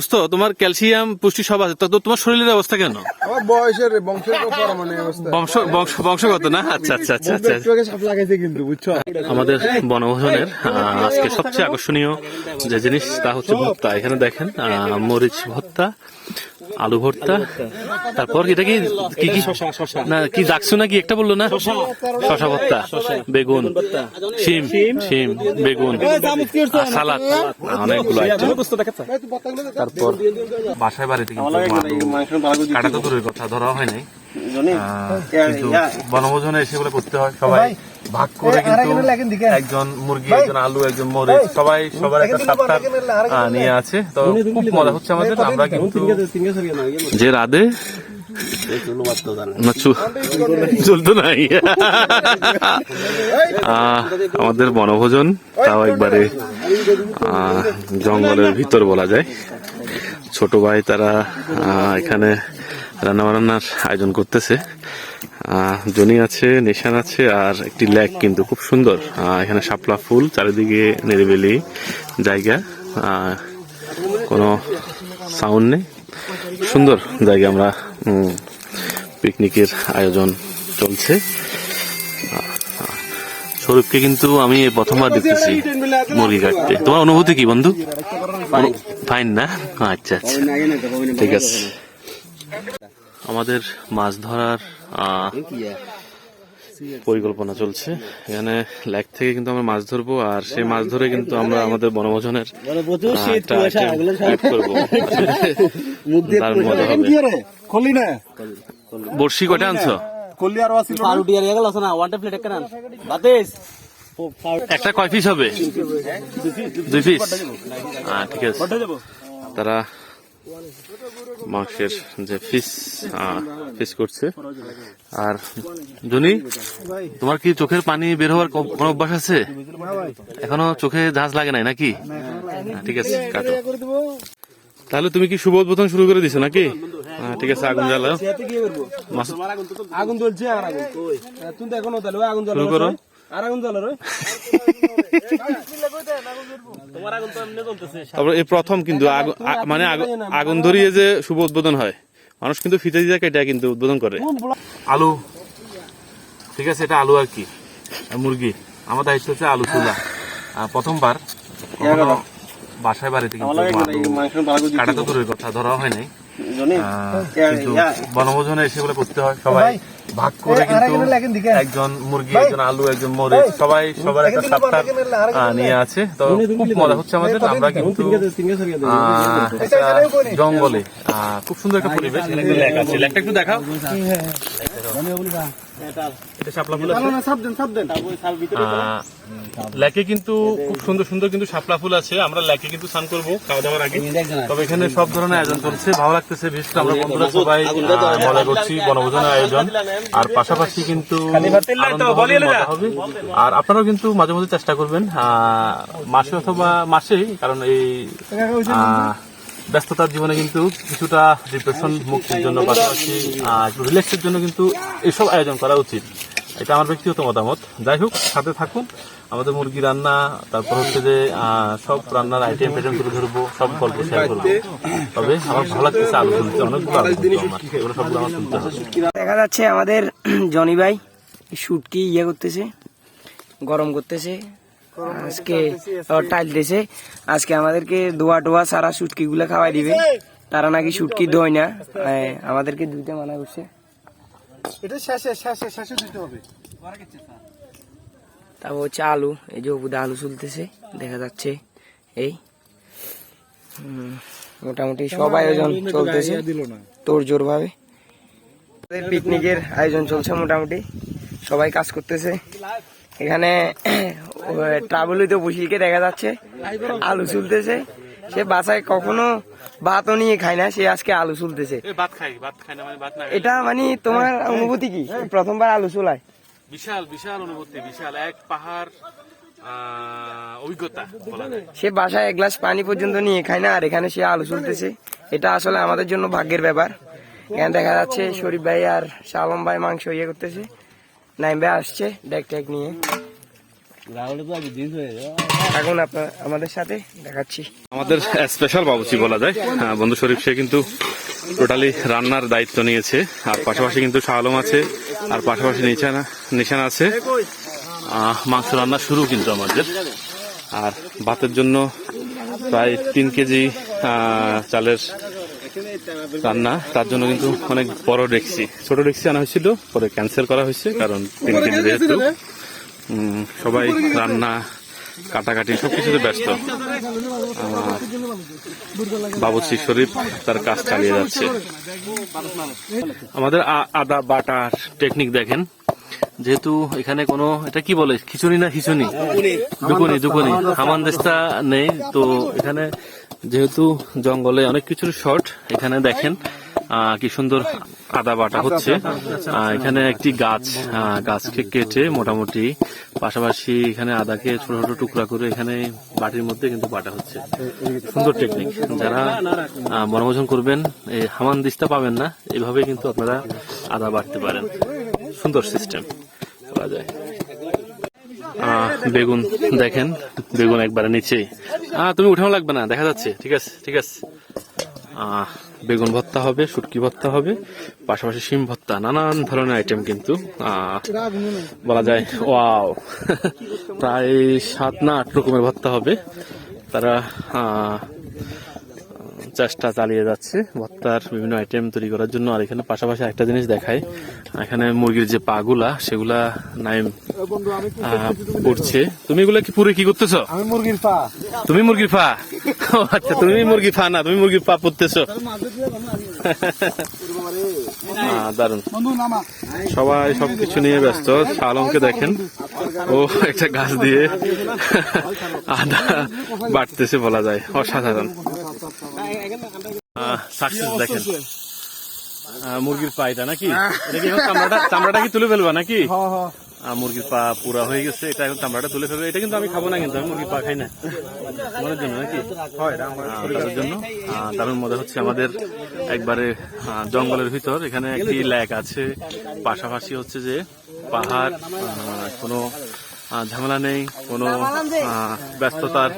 দোস্ত তোমার ক্যালসিয়াম পুষ্টি সব আছে তো তোমার শরীরের অবস্থা কেন? আমার বয়সের বংশের বংশ বংশ বংশগত না? আচ্ছা আচ্ছা আচ্ছা আচ্ছা। লাগাইছে কিন্তু বুঝছ? আমাদের বনভোজনের আজকে সবচেয়ে আকর্ষণীয় যে জিনিস তা হচ্ছে ভত্তা এখানে দেখেন মরিচ ভর্তা আলু ভর্তা? তারপর এটা কি কি কি না কি ডাকছো নাকি? একটা বলল না? শশা। ভর্তা। বেগুন। শিম। শিম। বেগুন। আর সালাদ। অনেকগুলো তারপর বাসায় বাড়িতে কিন্তু কাটা তো দূরের কথা ধরা হয় নাই। বনভোজনে এসে বলে করতে হয়। সবাই ভাগ করে কিন্তু একজন মুরগি একজন আলু একজন মরিচ সবাই সবার একটা সাপ্তাহ নিয়ে আছে। তো খুব মজা হচ্ছে আমাদের আমরা কিন্তু যে রাধে? না চলতো নাই। আমাদের বনভোজন তাও একবারে আহ, জঙ্গলের ভিতর বলা যায়। ছোট ভাই তারা আহ, এখানে রান্না বান্নার আয়োজন করতেছে। জনি আছে নিশান আছে আর একটি লেক কিন্তু খুব সুন্দর। এখানে শাপলা ফুল চারিদিকে নিরিবিলি জায়গা। কোনো সাউন্ড নেই। সুন্দর জায়গা আমরা পিকনিকের আয়োজন চলছে। স্বরূপকে কিন্তু আমি প্রথমবার দেখতেছি মুরগি কাটতে। তোমার অনুভূতি কি বন্ধু? ফাইন না? আচ্ছা আচ্ছা। ঠিক আছে। আমাদের মাছ ধরার পরিকল্পনা চলছে। এখানে লেক থেকে কিন্তু আমরা মাছ ধরবো আর সেই মাছ ধরে কিন্তু আমরা আমাদের বনভোজনের বর্ষি কটা আনছো? একটা কয় পিস হবে? দুই পিস হ্যাঁ ঠিক আছে। তারা মাংসের যে ফিস ফিস করছে। আর জনি তোমার কি চোখের পানি বের হওয়ার কোনো অভ্যাস আছে? এখনও চোখে জাহাজ লাগে নাই নাকি? হ্যাঁ, ঠিক আছে কাটো। তাহলে তুমি কি শুভ উদ্বোধন শুরু করে দিছো নাকি? হ্যাঁ, ঠিক আছে আগুন জ্বালাও। আগুন জ্বলছে আগুন। তাহলে আগুন শুরু করো। আর আগুন জ্বলে রে তোমার আগুন তো এমনি জ্বলতেছে তারপর এই প্রথম কিন্তু মানে আগুন ধরিয়ে যে শুভ উদ্বোধন হয় মানুষ কিন্তু ফিতে দিয়ে কেটে কিন্তু উদ্বোধন করে। আলু। ঠিক আছে এটা আলু আর কি? মুরগি। আমার দায়িত্ব হচ্ছে আলু চুলা আর প্রথমবার বাসায় বাড়িতে কিন্তু কাটা তো দূরের কথা ধরা হয় নাই। কিন্তু বনভোজনে এসে বলে করতে হয় সবাই ভাগ করে কিন্তু একজন মুরগি একজন আলু একজন মরিচ সবাই সবার একটা সাপ্তাহ নিয়ে আছে তো খুব মজা হচ্ছে আমাদের আমরা কিন্তু জঙ্গলে আহ, খুব সুন্দর একটা পরিবেশ এখানে একটা লেক আছে লেকটা একটু দেখাও এটা শাপলা ফুল আছে লেকে কিন্তু খুব সুন্দর সুন্দর কিন্তু শাপলা ফুল আছে। আমরা লেকে কিন্তু স্নান করব খাওয়া দাওয়ার আগে। তবে এখানে সব ধরনের আয়োজন চলছে। ভালো লাগতেছে করে আমরা বন্ধুরা সবাই মজা করছি, বনভোজনের আয়োজন। আর পাশাপাশি কিন্তু আর আপনারাও কিন্তু মাঝে মাঝে চেষ্টা করবেন মাসে অথবা মাসেই, কারণ এই ব্যস্ততার জীবনে কিন্তু কিছুটা ডিপ্রেশন মুক্তির জন্য পাশাপাশি একটু রিল্যাক্সের জন্য কিন্তু এসব আয়োজন করা উচিত। এটা আমার ব্যক্তিগত মতামত। যাই হোক, সাথে থাকুন। আমাদের মুরগি রান্না তারপর হচ্ছে যে সব রান্নার আইটেম টাইটেম তুলে ধরবো সব গল্প শেয়ার করব। তবে আমার ভালো লাগতেছে আলু তুলতে অনেকগুলো আলু এগুলো সবগুলো আমার হবে। দেখা যাচ্ছে আমাদের জনি ভাই শুটকি ইয়ে করতেছে গরম করতেছে আজকে টাইল দিয়েছে। আজকে আমাদেরকে দোয়া টোয়া সারা শুটকি গুলা খাওয়াই দিবে। তারা নাকি শুটকি দই না আমাদেরকে দুইটা মানা করছে। এটা শেষে শেষে শেষে দিতে হবে। তারপর হচ্ছে আলু এই যে ওপরে আলু চলতেছে দেখা যাচ্ছে এই মোটামুটি সব আয়োজন চলতেছে তোর জোর ভাবে পিকনিকের আয়োজন চলছে মোটামুটি সবাই কাজ করতেছে। এখানে ট্রাভেল ট্রাভেলিতে বসিকে দেখা যাচ্ছে আলু চুলতেছে সে বাসায় কখনো ভাতও নিয়ে খায় না সে আজকে আলু চুলতেছে ভাত খাই ভাত খাই না মানে ভাত না এটা মানে তোমার অনুভূতি কি? প্রথমবার আলু চুলায় বিশাল বিশাল অনুভূতি, বিশাল এক পাহাড় অভিজ্ঞতা সে বাসায় এক গ্লাস পানি পর্যন্ত নিয়ে খায় না, আর এখানে সে আলু চলতেছে। এটা আসলে আমাদের জন্য ভাগ্যের ব্যাপার। এখানে দেখা যাচ্ছে শরীফ ভাই আর শালম ভাই মাংস ইয়ে করতেছে। নাইম ভাই আসছে ডেক টেক নিয়ে। এখন আপনার আমাদের সাথে দেখাচ্ছি। আমাদের স্পেশাল বাবুচি বলা যায়। হ্যাঁ, বন্ধু শরীফ সে কিন্তু টোটালি রান্নার দায়িত্ব নিয়েছে। আর পাশাপাশি কিন্তু শাহ আছে আর পাশাপাশি নিশানা নিশানা আছে। মাংস রান্না শুরু কিন্তু আমাদের। আর ভাতের জন্য প্রায় তিন কেজি চালের রান্না। তার জন্য কিন্তু অনেক বড় ডেক্সি ছোট ডেক্সি আনা হয়েছিল পরে ক্যান্সেল করা হয়েছে কারণ তিন কেজি যেহেতু। সবাই রান্না কাটাকাটি সবকিছুতে ব্যস্ত। আহ, বাবুচি শরীফ তার কাজ চালিয়ে যাচ্ছে। আমাদের আদা বাটার টেকনিক দেখেন। যেহেতু এখানে কোনো এটা কি বলে? খিচুড়ি না খিচুনি দুকুনি দুকুনি। হামানদেস্তা নেই তো এখানে যেহেতু জঙ্গলে অনেক কিছুর শর্ট এখানে দেখেন। কি সুন্দর আদা বাটা হচ্ছে। আহ, এখানে একটি গাছ গাছকে কেটে মোটামুটি পাশাপাশি এখানে আদাকে ছোট ছোট টুকরা করে এখানে বাটির মধ্যে কিন্তু বাটা হচ্ছে। সুন্দর টেকনিক যারা আহ, বনভোজন করবেন এই হামান দিস্তা পাবেন না এভাবে কিন্তু আপনারা আদা বাটতে পারেন। সুন্দর সিস্টেম করা যায়। আহ, বেগুন দেখেন বেগুন একবারে নিচেই। আহ, তুমি উঠানো লাগবে না দেখা যাচ্ছে ঠিক আছে ঠিক আছে। আহ, বেগুন ভর্তা হবে, শুটকি ভর্তা হবে, পাশাপাশি সিম ভর্তা, নানান ধরনের আইটেম কিন্তু বলা যায় ওয়াও প্রায় সাত না আট রকমের ভর্তা হবে। তারা চেষ্টা চালিয়ে যাচ্ছে ভর্তার বিভিন্ন আইটেম তৈরি করার জন্য। আর এখানে পাশাপাশি একটা জিনিস দেখায় এখানে মুরগির যে পাগুলা সেগুলা নাইম পড়ছে তুমি এগুলা কি পুরে কি করতেছ? আমি মুরগির পা। তুমি মুরগির পা? আচ্ছা তুমি মুরগি পা না তুমি মুরগির পা পড়তেছ দারুণ সবাই সবকিছু নিয়ে ব্যস্ত। আলমকে দেখেন। ও একটা গাছ দিয়ে আদা বাড়তেছে বলা যায়। অসাধারণ। সাকসেস দেখেন। মুরগির পা এটা নাকি এটা কি এখন চামড়াটা চামড়াটা কি তুলে ফেলবা নাকি? মুরগির পা পুরা হয়ে গেছে এটা এখন চামড়াটা তুলে ফেলবে। এটা কিন্তু আমি খাব না কিন্তু আমি মুরগির পা খাই না। তোমার জন্য নাকি? তাদের জন্য। আহ, মধ্যে হচ্ছে আমাদের একবারে জঙ্গলের ভিতর। এখানে একটি ল্যাক আছে। পাশাপাশি হচ্ছে যে পাহাড় কোনো ঝামেলা নেই, কোনো ব্যস্ততার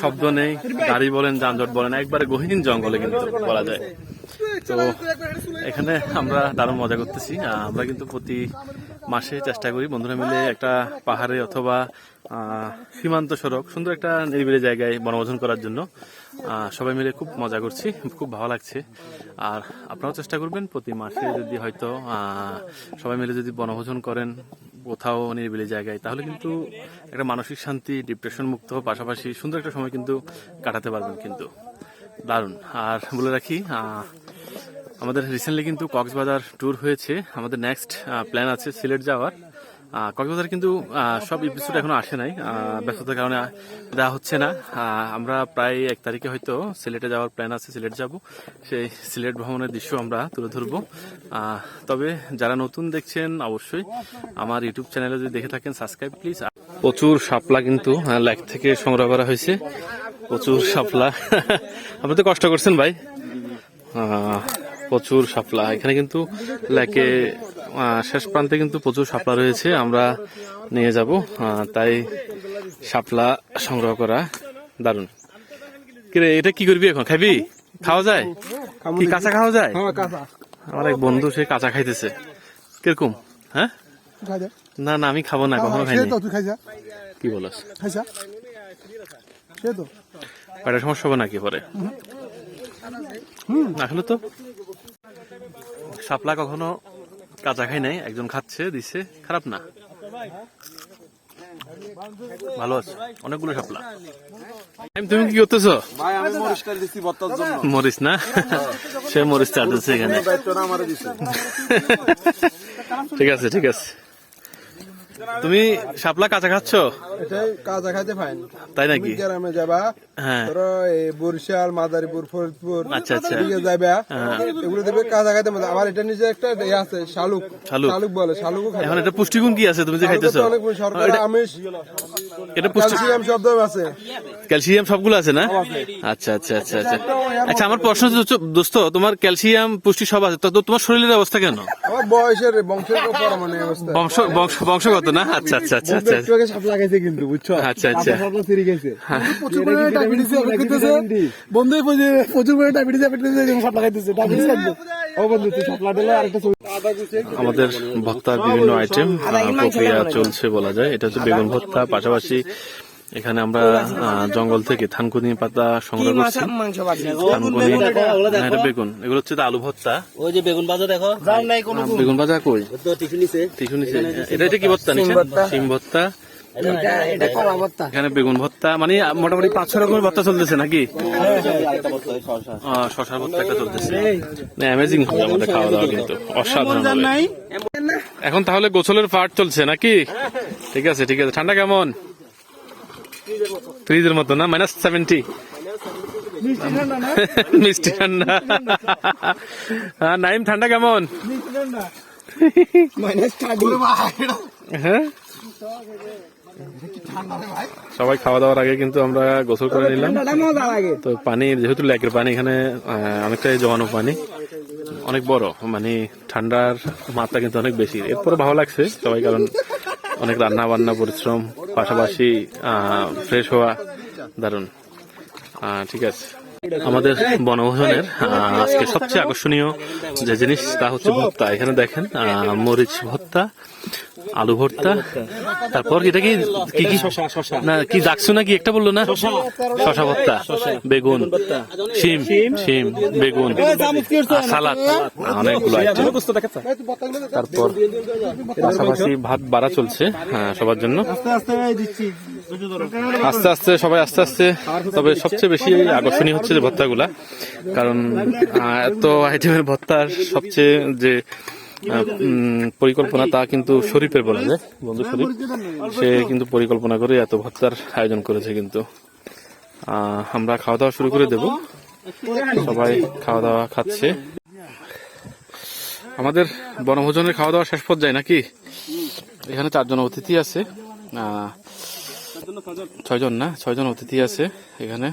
শব্দ নেই। গাড়ি বলেন, যানজট বলেন, একবারে গহীন জঙ্গলে কিন্তু বলা যায়। তো এখানে আমরা দারুণ মজা করতেছি। আমরা কিন্তু প্রতি মাসে চেষ্টা করি বন্ধুরা মিলে একটা পাহাড়ে অথবা সীমান্ত সড়ক, সুন্দর একটা নিরিবিলি জায়গায় বনভোজন করার জন্য। সবাই মিলে খুব মজা করছি, খুব ভালো লাগছে। আর আপনারাও চেষ্টা করবেন, প্রতি মাসে যদি হয়তো সবাই মিলে যদি বনভোজন করেন কোথাও নিরিবিলি জায়গায়, তাহলে কিন্তু একটা মানসিক শান্তি ডিপ্রেশন মুক্ত পাশাপাশি সুন্দর একটা সময় কিন্তু কাটাতে পারবেন কিন্তু। দারুণ। আর বলে রাখি আমাদের রিসেন্টলি কিন্তু কক্সবাজার ট্যুর হয়েছে। আমাদের নেক্সট প্ল্যান আছে সিলেট যাওয়ার। কক্সবাজার কিন্তু সব এপিসোড এখনও আসে নাই। ব্যস্ততার কারণে দেওয়া হচ্ছে না। আমরা প্রায় এক তারিখে হয়তো সিলেটে যাওয়ার প্ল্যান আছে, সিলেট যাব। সেই সিলেট ভ্রমণের দৃশ্য আমরা তুলে ধরবো। তবে যারা নতুন দেখছেন, অবশ্যই আমার ইউটিউব চ্যানেলে যদি দেখে থাকেন সাবস্ক্রাইব প্লিজ প্রচুর শাপলা কিন্তু লেক থেকে সংগ্রহ করা হয়েছে। প্রচুর শাপলা। আপনি তো কষ্ট করছেন ভাই। প্রচুর শাপলা। এখানে কিন্তু লেকে শেষ প্রান্তে কিন্তু প্রচুর শাপলা রয়েছে আমরা নিয়ে যাব। তাই শাপলা সংগ্রহ করা দারুণ। কিরে এটা কি করবি এখন? খাবি? খাওয়া যায়? কি কাঁচা খাওয়া যায়? হ্যাঁ আমার এক বন্ধু সে কাঁচা খাইতেছে। কীরকম? হ্যাঁ? না না আমি খাব না কখনো খাইনি। কি বলস? সে তো পেটের সমস্যা হবে নাকি পরে? আসলে তো শাপলা কখনো কাঁচা খাই নাই একজন খাচ্ছে দিছে খারাপ না। ভালো আছে অনেকগুলো সাপলা তুমি কি করতেছ? মরিস না? সে মরিস চাটছে এখানে। দায়িত্বটা আমারে দিছে। ঠিক আছে ঠিক আছে। তুমি শাপলা কাঁচা খাচ্ছ? এটাই কাজা খাইতে ফাইন তাই নাকি? গ্রামে যাবা হ্যাঁ। ধরো এই বরিশাল মাদারীপুর ফরিদপুর আচ্ছা, আচ্ছা। যাবা হ্যাঁ। এগুলো দেখবে কাজা খাইতে মজা। আমার এটা নিজে একটা ইয়ে আছে শালুক। শালুক। বলে শালুকও খাই এখন এটা পুষ্টিগুণ কি আছে তুমি যে খাইতেছো? অনেক আমিষ এটা ক্যালসিয়াম শব্দ আছে। ক্যালসিয়াম সবগুলো আছে না? আচ্ছা আচ্ছা আচ্ছা আচ্ছা। আচ্ছা আমার প্রশ্ন হচ্ছে, দোস্ত তোমার ক্যালসিয়াম পুষ্টি সব আছে। তো তোমার শরীরের অবস্থা কেন? আমার বয়সের বংশের মানে অবস্থা। বংশ বংশ বংশগত না? আচ্ছা আচ্ছা আচ্ছা আচ্ছা। একটু আগে সাপ লাগাইছে কিন্তু বুঝছ? আচ্ছা আচ্ছা। গেছে। প্রচুর পরিমাণে ডায়াবেটিস এফেক্ট করতেছে বন্ধু প্রচুর পরিমাণে ডায়াবেটিস এফেক্ট করতেছে সাপ লাগাইতেছে ডায়াবেটিস কাটবে ও বন্ধু তুই সাপলা দিলে আরেকটা ছবি আমাদের ভক্তার বিভিন্ন আইটেম প্রক্রিয়া চলছে বলা যায়। এটা হচ্ছে বেগুন ভর্তা পাশাপাশি এখানে আমরা আহ, জঙ্গল থেকে থানকুনি পাতা সংগ্রহ করছি। থানকুনি হ্যাঁ, এটা বেগুন। এগুলো হচ্ছে আলু ভর্তা। ওই যে বেগুন বাজার দেখো। বেগুন। ভাজা কই? তো টিফিন নিচে এটা এটা কি ভর্তা নিচে সিম ভর্তা। এটা এটা কলা ভর্তা। এখানে বেগুন ভর্তা। মানে মোটামুটি পাঁচ ছ রকমের ভর্তা চলতেছে নাকি? শশার ভর্তা একটা চলতেছে। অ্যামেজিং হবে আমাদের খাওয়া দাওয়া কিন্তু। অসাধারণ এখন তাহলে গোসলের পার্ট চলছে নাকি? ঠিক আছে ঠিক আছে। ঠান্ডা কেমন? ফ্রিজের মতো না? মাইনাস সেভেন্টি মিষ্টি ঠান্ডা। হ্যাঁ নাইম ঠান্ডা কেমন? হ্যাঁ? সবাই খাওয়া দাওয়ার আগে কিন্তু আমরা গোসল করে নিলাম। তো পানি যেহেতু লেকের পানি এখানে অনেকটাই জমানো পানি। অনেক বড় মানে ঠান্ডার মাত্রা কিন্তু অনেক বেশি। এরপরে ভালো লাগছে সবাই কারণ অনেক রান্না বান্না পরিশ্রম। পাশাপাশি ফ্রেশ হওয়া দারুণ। ঠিক আছে। আমাদের বনভোজনের আজকে সবচেয়ে আকর্ষণীয় যে জিনিস তা হচ্ছে ভত্তা এখানে দেখেন মরিচ ভর্তা আলু ভর্তা তারপর এটা কি কি কি না কি ডাকছো না কি একটা বলল না? শশা ভর্তা বেগুন শিম শিম। বেগুন। সালাদ অনেকগুলো আইটেম। তারপর পাশাপাশি ভাত বাড়া চলছে হ্যাঁ, সবার জন্য। আস্তে আস্তে সবাই আস্তে আস্তে। তবে সবচেয়ে বেশি আকর্ষণীয় হচ্ছে যে ভর্তাগুলা। কারণ এত আইটেমের ভর্তার সবচেয়ে যে পরিকল্পনা তা কিন্তু শরীফের বলা যায়, বন্ধু শরীফ। সে কিন্তু পরিকল্পনা করে এত ভর্তার আয়োজন করেছে কিন্তু। আমরা খাওয়া দাওয়া শুরু করে দেব। সবাই খাওয়া দাওয়া খাচ্ছে। আমাদের বনভোজনের খাওয়া দাওয়া শেষ পর্যায়ে নাকি? এখানে চারজন অতিথি আছে। ছয়জন না? ছয়জন অতিথি আছে এখানে।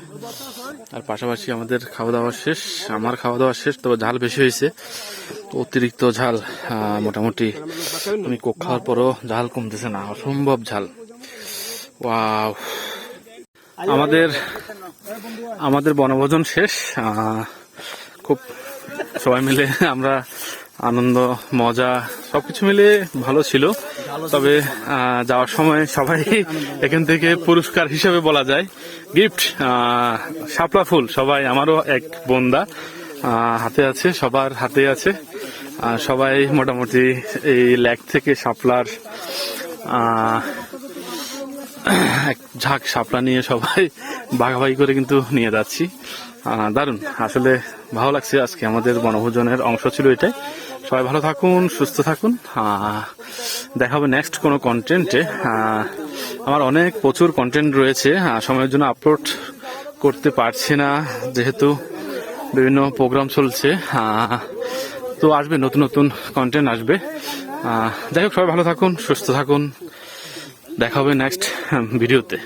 আর পাশাপাশি আমাদের খাওয়া দাওয়া শেষ, আমার খাওয়া দাওয়া শেষ, তবে ঝাল বেশি হয়েছে। অতিরিক্ত ঝাল মোটামুটি আমি কোক খাওয়ার পরও ঝাল কমতেছে না, অসম্ভব ঝাল। ওয়াও। আমাদের আমাদের বনভোজন শেষ খুব সবাই মিলে আমরা আনন্দ মজা সবকিছু মিলে ভালো ছিল। তবে যাওয়ার সময় সবাই এখান থেকে পুরস্কার হিসেবে বলা যায়। গিফট শাপলা ফুল সবাই আমারও এক বন্দা হাতে আছে সবার হাতে আছে। সবাই মোটামুটি এই লেক থেকে শাপলার এক ঝাঁক শাপলা নিয়ে সবাই ভাগাভাগি করে কিন্তু নিয়ে যাচ্ছি। দারুণ। আসলে ভালো লাগছে আজকে। আমাদের বনভোজনের অংশ ছিল এটাই। সবাই ভালো থাকুন, সুস্থ থাকুন। দেখা হবে নেক্সট কোনো কন্টেন্টে আমার অনেক প্রচুর কন্টেন্ট রয়েছে। সময়ের জন্য আপলোড করতে পারছি না, যেহেতু বিভিন্ন প্রোগ্রাম চলছে। তো আসবে, নতুন নতুন কন্টেন্ট আসবে। যাই হোক, সবাই ভালো থাকুন, সুস্থ থাকুন। দেখা হবে নেক্সট ভিডিওতে